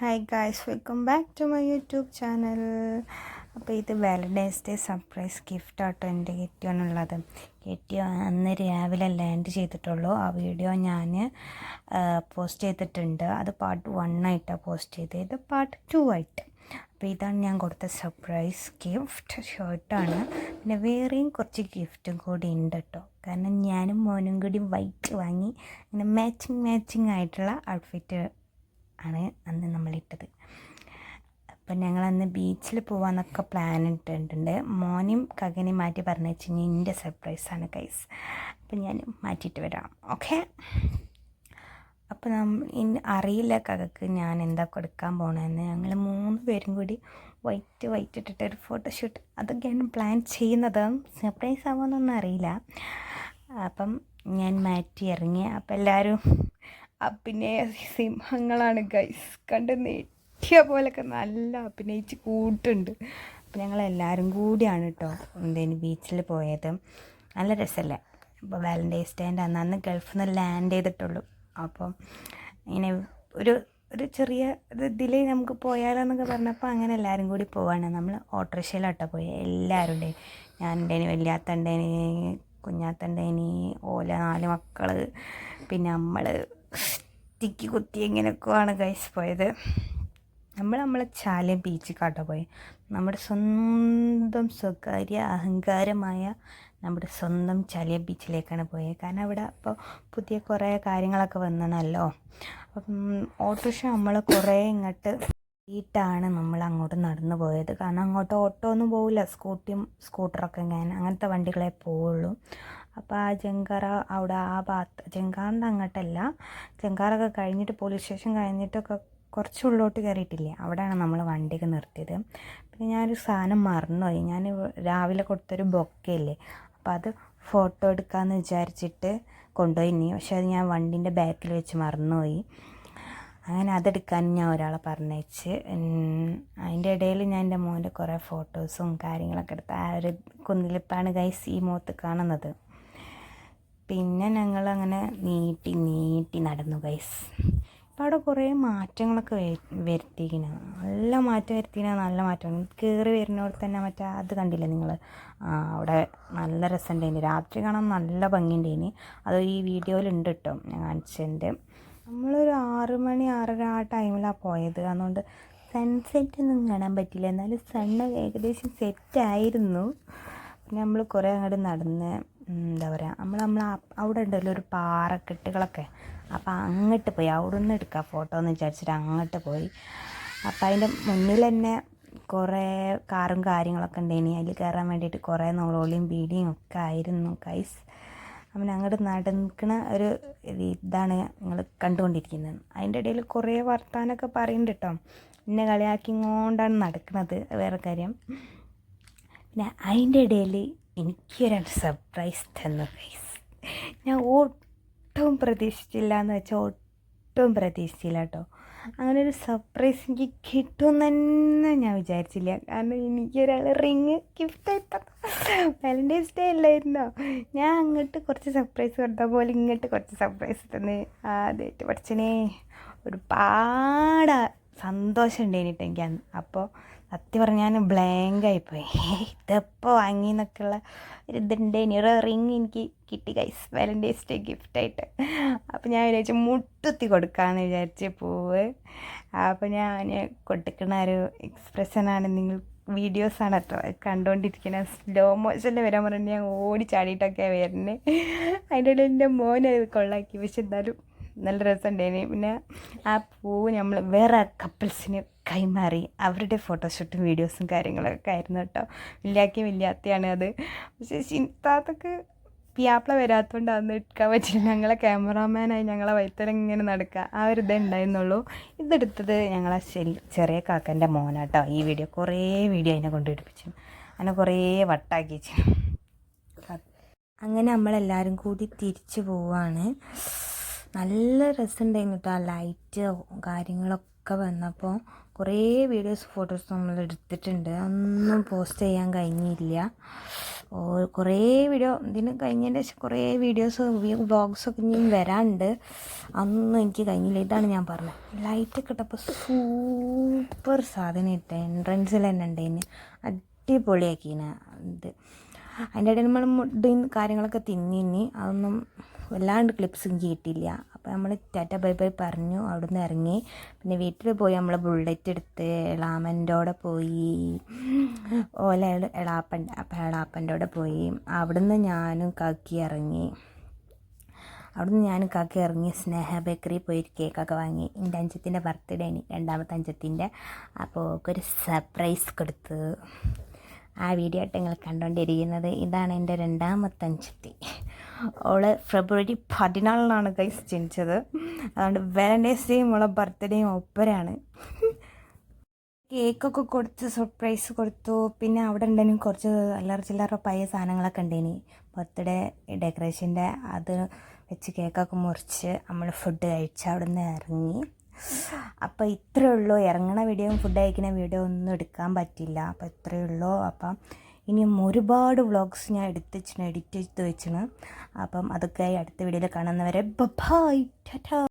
Hi guys welcome back to my YouTube channel അപ്പോൾ ഇത് Valentine's day surprise gift ആട്ടോ എന്റെ കെറ്റിയോനുള്ളത് കെട്ടിയോ അന്ന് രാവിലെ ലാൻഡ് ചെയ്തിട്ടുള്ളൂ. ആ വീഡിയോ ഞാൻ പോസ്റ്റ് ചെയ്തിട്ടുണ്ട്. അത് പാർട്ട് വൺ ആയിട്ടാണ് പോസ്റ്റ് ചെയ്തത്. ഇത് പാർട്ട് ടു ആയിട്ട്. അപ്പോൾ ഇതാണ് ഞാൻ കൊടുത്ത സർപ്രൈസ് ഗിഫ്റ്റ് ഷർട്ടാണ് പിന്നെ വേറെയും കുറച്ച് ഗിഫ്റ്റും കൂടി ഉണ്ട് കേട്ടോ കാരണം ഞാനും മോനും കൂടി വൈറ്റ് വാങ്ങി. ഇങ്ങനെ മാച്ചിങ് മാച്ചിങ് ആയിട്ടുള്ള ഔട്ട്ഫിറ്റ് ആണ് അന്ന് നമ്മളിട്ടത്. അപ്പം ഞങ്ങൾ അന്ന് ബീച്ചിൽ പോകാമെന്നൊക്കെ പ്ലാൻ ഇട്ടിട്ടുണ്ട്. മോനും കകനെയും മാറ്റി പറഞ്ഞു വെച്ച് കഴിഞ്ഞാൽ എന്റെ സർപ്രൈസാണ് കൈസ് അപ്പം ഞാൻ മാറ്റിയിട്ട് വരാം. ഓക്കെ അപ്പം നമ്മ അറിയില്ല കകക്ക് ഞാൻ എന്താ കൊടുക്കാൻ പോണെന്ന്. ഞങ്ങൾ മൂന്ന് പേരും കൂടി വൈറ്റ് വൈറ്റ് ഇട്ടിട്ട് ഒരു ഫോട്ടോഷൂട്ട് അതൊക്കെയാണ് പ്ലാൻ ചെയ്യുന്നത്. സർപ്രൈസ് ആവുമെന്നൊന്നും അറിയില്ല. അപ്പം ഞാൻ മാറ്റി ഇറങ്ങി. അപ്പം എല്ലാവരും പിന്നെ സിംഹങ്ങളാണ് ഗൈസ് കണ്ട് നെറ്റിയ പോലൊക്കെ നല്ല അഭിനയിച്ച് കൂട്ടുണ്ട്. അപ്പം ഞങ്ങൾ എല്ലാവരും കൂടിയാണ് കേട്ടോ എന്തേന് ബീച്ചിൽ പോയത്. നല്ല രസമല്ലേ അപ്പോൾ വാലന്റൈൻസ് ഡേന്റെ അന്ന് അന്ന് ഗൾഫിൽ നിന്ന് ലാൻഡ് ചെയ്തിട്ടുള്ളൂ. അപ്പം ഇങ്ങനെ ഒരു ഒരു ചെറിയ ഇതിൽ നമുക്ക് പോയാലോന്നൊക്കെ പറഞ്ഞപ്പോൾ അങ്ങനെ എല്ലാവരും കൂടി പോവാണ്. നമ്മൾ ഓട്ടോറിക്ഷയിലാട്ടോ പോയി. എല്ലാവരും ഉണ്ട് ഞാൻ ഉണ്ടേനി വലിയാത്ത ഉണ്ടേനി ഓല നാല് മക്കൾ പിന്നെ നമ്മൾ തിക്കി കുത്തി എങ്ങനെയൊക്കെയാണ് ഗൈസ് പോയത്? നമ്മൾ നമ്മളെ ചാലയും ബീച്ച് കാട്ടോ പോയി. നമ്മുടെ സ്വന്തം സ്വകാര്യ അഹങ്കാരമായ നമ്മുടെ സ്വന്തം ചാലിയ ബീച്ചിലേക്കാണ് പോയത് കാരണം അവിടെ ഇപ്പോൾ പുതിയ കുറേ കാര്യങ്ങളൊക്കെ വന്നണല്ലോ. അപ്പം ഓട്ടോറിക്ഷ നമ്മൾ കുറേ ഇങ്ങോട്ട് ീട്ടാണ് നമ്മൾ അങ്ങോട്ട് നടന്നു പോയത്. കാരണം അങ്ങോട്ട് ഓട്ടോ ഒന്നും പോവില്ല. സ്കൂട്ടിയും സ്കൂട്ടറൊക്കെ ഇങ്ങനെ അങ്ങനത്തെ വണ്ടികളെ പോവുള്ളൂ. അപ്പോൾ ആ ജങ്കാറ അവിടെ ആ ഭാഗത്ത് ജങ്കാറിന്റെ അങ്ങോട്ടല്ല ജങ്കാറൊക്കെ കഴിഞ്ഞിട്ട് പോലീസ് സ്റ്റേഷൻ കഴിഞ്ഞിട്ടൊക്കെ കുറച്ച് ഉള്ളോട്ട് കയറിയിട്ടില്ലേ? അവിടെയാണ് നമ്മൾ വണ്ടിയൊക്കെ നിർത്തിയത്. പിന്നെ ഞാനൊരു സാധനം മറന്നുപോയി. ഞാൻ രാവിലെ കൊടുത്തൊരു ബൊക്കയില്ലേ അപ്പോൾ അത് ഫോട്ടോ എടുക്കാമെന്ന് വിചാരിച്ചിട്ട് കൊണ്ടുപോയി ഇനി. പക്ഷെ അത് ഞാൻ വണ്ടീന്റെ ബാക്കിൽ വെച്ച് മറന്നുപോയി. അങ്ങനെ അതെടുക്കാൻ ഞാൻ ഒരാളെ പറഞ്ഞയച്ച്. അതിന്റെ ഇടയിൽ ഞാൻ എന്റെ മോന്റെ കുറേ ഫോട്ടോസും കാര്യങ്ങളൊക്കെ എടുത്ത് ആ ഒരു കുന്നിലിപ്പാണ് ഗൈസ് ഈ മുഖത്ത് കാണുന്നത്. പിന്നെ ഞങ്ങൾ അങ്ങനെ നീട്ടി നീട്ടി നടന്നു ഗൈസ് ഇപ്പം അവിടെ കുറേ മാറ്റങ്ങളൊക്കെ വരുത്തിക്കണ. നല്ല മാറ്റം വരുത്തിക്കണ നല്ല മാറ്റം. കയറി വരുന്നവിടെ തന്നെ മറ്റേ അത് കണ്ടില്ലേ നിങ്ങൾ അവിടെ നല്ല രസമുണ്ടായിന്. രാത്രി കാണാൻ നല്ല ഭംഗിയുണ്ടായിന്. അത് ഈ വീഡിയോയിലുണ്ട് കേട്ടോ ഞാൻ കാണിച്ചതിന്റെ. നമ്മളൊരു ആറ് മണി ആറര ആ ടൈമിലാണ് പോയത്. അതുകൊണ്ട് സൺസെറ്റ് ഒന്നും കാണാൻ പറ്റില്ല എന്നാലും സണ്ണ് ഏകദേശം സെറ്റായിരുന്നു പിന്നെ നമ്മൾ കുറേ അങ്ങോട്ട് നടന്ന് എന്താ പറയുക നമ്മൾ നമ്മൾ അവിടെ ഉണ്ടല്ലോ ഒരു പാറക്കെട്ടുകളൊക്കെ. അപ്പോൾ അങ്ങോട്ട് പോയി അവിടെ നിന്ന് എടുക്കാം ഫോട്ടോ എന്ന് വിചാരിച്ചിട്ട് അങ്ങോട്ട് പോയി. അപ്പം അതിന്റെ മുന്നിൽ തന്നെ കുറേ കാറും കാര്യങ്ങളൊക്കെ ഉണ്ടായിനി അതിൽ കയറാൻ വേണ്ടിയിട്ട് കുറേ നോളോളിയും ബീഡിയും ഒക്കെ ആയിരുന്നു കൈസ് അവൻ അങ്ങോട്ട് നടക്കുന്ന ഒരു ഇതാണ് നിങ്ങൾ കണ്ടുകൊണ്ടിരിക്കുന്നത്. അതിന്റെ ഇടയിൽ കുറേ വർത്താനമൊക്കെ പറയുന്നുണ്ട് കേട്ടോ എന്നെ കളിയാക്കിങ്ങോണ്ടാണ് നടക്കുന്നത് വേറെ കാര്യം. പിന്നെ അതിന്റെ ഇടയിൽ എനിക്കൊരു സർപ്രൈസ് തന്നു ഗൈസ് ഞാൻ ഒട്ടും പ്രതീക്ഷിച്ചില്ല എന്ന് വെച്ചാൽ ഒട്ടും പ്രതീക്ഷിച്ചില്ല കേട്ടോ അങ്ങനെ ഒരു സർപ്രൈസ് എനിക്ക് കിട്ടുമെന്ന് ഞാൻ വിചാരിച്ചില്ല. കാരണം എനിക്കൊരാൾ റിങ് ഗിഫ്റ്റ് ആയിട്ട് വാലന്റൈൻസ് ഡേ അല്ലായിരുന്നോ? ഞാൻ അങ്ങോട്ട് കുറച്ച് സർപ്രൈസ് കൊടുത്ത പോലെ ഇങ്ങോട്ട് കുറച്ച് സർപ്രൈസ് തന്നെ. ആദ്യമായിട്ട് പഠിച്ചനെ ഒരുപാട് സന്തോഷം ഉണ്ടായിട്ട് എനിക്ക് അപ്പോൾ സത്യം പറഞ്ഞാൽ ഞാൻ ബ്ലാങ്കായിപ്പോയി ഇതെപ്പോൾ വാങ്ങി എന്നൊക്കെയുള്ള ഒരു ഇതുണ്ടേനി ഒരു റിങ് എനിക്ക് കിട്ടി ഗൈസ് വാലന്റൈൻസ് ഡേ ഗിഫ്റ്റായിട്ട് അപ്പോൾ ഞാൻ വിചാരിച്ചു മുട്ടുത്തി കൊടുക്കാമെന്ന് വിചാരിച്ച് പൂവ്. അപ്പോൾ ഞാൻ കൊടുക്കുന്ന ഒരു എക്സ്പ്രഷനാണ് നിങ്ങൾ വീഡിയോസാണ് കേട്ടോ കണ്ടുകൊണ്ടിരിക്കുന്നത് സ്ലോ മോഷനിൽ വരാൻ പറഞ്ഞിട്ട് ഞാൻ ഓടി ചാടിയിട്ടൊക്കെയാണ് വരുന്നത് അതിന്റെ ഇടയിൽ എന്റെ മോനെ കൊള്ളാക്കി. പക്ഷെ എന്തായാലും നല്ല രസമുണ്ടായിന് പിന്നെ ആ പൂവ് നമ്മൾ വേറെ കപ്പിൾസിന് കൈമാറി അവരുടെ ഫോട്ടോഷൂട്ടും വീഡിയോസും കാര്യങ്ങളൊക്കെ ആയിരുന്നു കേട്ടോ. വലിയാക്കി വലിയാത്തയാണ് അത്. പക്ഷേ ചിന്താത്തൊക്കെ പിയാപ്പിള വരാത്തതുകൊണ്ട് അന്ന് എടുക്കാൻ പറ്റില്ല. ഞങ്ങളെ ക്യാമറാമാനായി ഞങ്ങളെ വൈത്തരം ഇങ്ങനെ നടക്കുക ആ ഒരു ഇതേ ഉണ്ടായിരുന്നുള്ളൂ. ഇതെടുത്തത് ഞങ്ങളെ ചെറിയ കാക്കന്റെ മോനാട്ടോ ഈ വീഡിയോ കുറേ വീഡിയോ അതിനെ കൊണ്ട് എടുപ്പിച്ചു. അങ്ങനെ കുറേ വട്ടാക്കി വെച്ചു. അങ്ങനെ നമ്മളെല്ലാവരും കൂടി തിരിച്ചു പോവാണ്. നല്ല രസമുണ്ടായിരുന്നു കേട്ടോ ആ ലൈറ്റ് കാര്യങ്ങളൊക്കെ വന്നപ്പോൾ കുറേ വീഡിയോസ് ഫോട്ടോസ് നമ്മൾ എടുത്തിട്ടുണ്ട്. ഒന്നും പോസ്റ്റ് ചെയ്യാൻ കഴിഞ്ഞില്ല. ഓ കുറേ വീഡിയോ ഇതിന് കഴിഞ്ഞതിന്റെ ശേഷം കുറേ വീഡിയോസ് വ്ളോഗ്സൊക്കെ ഇനിയും വരാനുണ്ട് അതൊന്നും എനിക്ക് കഴിഞ്ഞില്ല. ഇതാണ് ഞാൻ പറഞ്ഞത് ലൈറ്റ് കിട്ടപ്പോൾ സൂപ്പർ സാധനം ഇട്ട. എൻട്രൻസിൽ തന്നെ ഉണ്ടായിന് അടിപൊളിയാക്കിന് ഇത് അതിന്റെ ഇടയിൽ നമ്മൾ മുടിയും കാര്യങ്ങളൊക്കെ തിന്നിനി അതൊന്നും വല്ലാണ്ട് ക്ലിപ്സും കിട്ടിയില്ല അപ്പോൾ നമ്മൾ ടാറ്റ ബൈ ബൈ പറഞ്ഞു അവിടുന്ന് ഇറങ്ങി. പിന്നെ വീട്ടിൽ പോയി നമ്മൾ ബുള്ളറ്റ് എടുത്ത് എളാമന്റെ പോയി. ഓല എളാപ്പൻ അപ്പം എളാപ്പന്റെ കൂടെ പോയി. അവിടുന്ന് ഞാനും കാക്കി ഇറങ്ങി. അവിടുന്ന് ഞാൻ കാക്കി ഇറങ്ങി സ്നേഹ ബേക്കറി പോയി കേക്കൊക്കെ വാങ്ങി. എന്റെ അഞ്ചത്തിന്റെ ബർത്ത്ഡേ ആണ് രണ്ടാമത്തെ അഞ്ചത്തിന്റെ. അപ്പോൾ ഒരു സർപ്രൈസ് കൊടുത്തു. ആ വീഡിയോ ആയിട്ട് നിങ്ങൾ കണ്ടുകൊണ്ടിരിക്കുന്നത് ഇതാണ് എന്റെ രണ്ടാമത്തെ അഞ്ചത്തി. അവൾ ഫെബ്രുവരി പതിനാലിനാണ് ഗൈസ് ജനിച്ചത്. അതുകൊണ്ട് വാലന്റൈൻസ് ഡേയും അവളെ ബർത്ത്ഡേയും ഒപ്പരാണ്. കേക്കൊക്കെ കൊടുത്ത് സർപ്രൈസ് കൊടുത്തു. പിന്നെ അവിടെ ഉണ്ടെങ്കിൽ കുറച്ച് അല്ലറ ചില്ലറ പഴയ സാധനങ്ങളൊക്കെ ഉണ്ടേനി. ബർത്ത്ഡേ ഡെക്കറേഷന്റെ അത് വെച്ച് കേക്കൊക്കെ മുറിച്ച് നമ്മൾ ഫുഡ് കഴിച്ച് അവിടെ നിന്ന് ഇറങ്ങി. അപ്പോൾ ഇത്രയേ ഉള്ളൂ. ഇറങ്ങണ വീഡിയോ ഫുഡ് കഴിക്കുന്ന വീഡിയോ ഒന്നും എടുക്കാൻ പറ്റില്ല. അപ്പോൾ ഇത്രയേ ഉള്ളൂ. അപ്പം ഇനിയും ഒരുപാട് വ്ളോഗ്സ് ഞാൻ എടുത്ത് എഡിറ്റ് ചെയ്ത് വെച്ചിന്. അപ്പം അതൊക്കെ അടുത്ത വീഡിയോയിൽ കാണുന്നവരെ ബൈ ടാറ്റാ